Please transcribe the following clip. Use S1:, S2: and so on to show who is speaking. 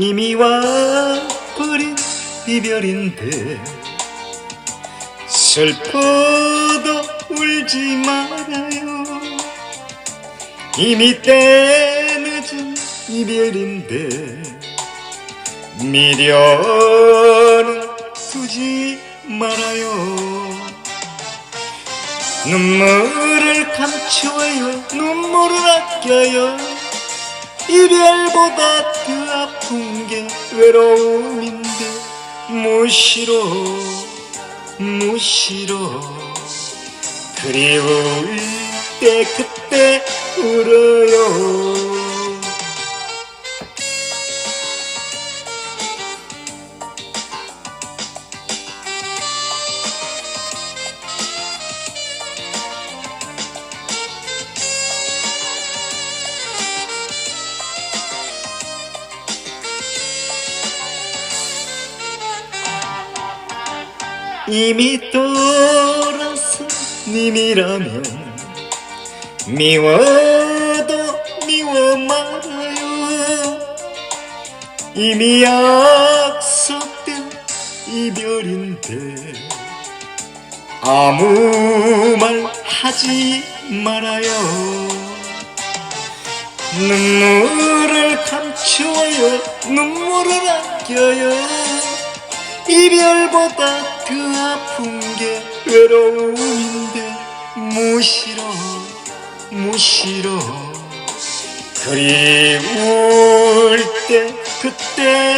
S1: 이미 와버린 이별인데 슬퍼도 울지 말아요. 이미 때늦은 이별인데 미련은 두지 말아요. 눈물을 감추어요. 눈물을 아껴요 이별보다 더 아픈 게 외로움인데 무시로 무시로 그리울 때 그때 울어요 이미 돌아서 님이라면 미워도 미워 말아요. 이미 약속된 이별인데 아무 말 하지 말아요. 눈물을 감추어요. 눈물을 아껴요 이별보다 더 아픈 게 외로움인데 무시로 무시로 그리울 때 그때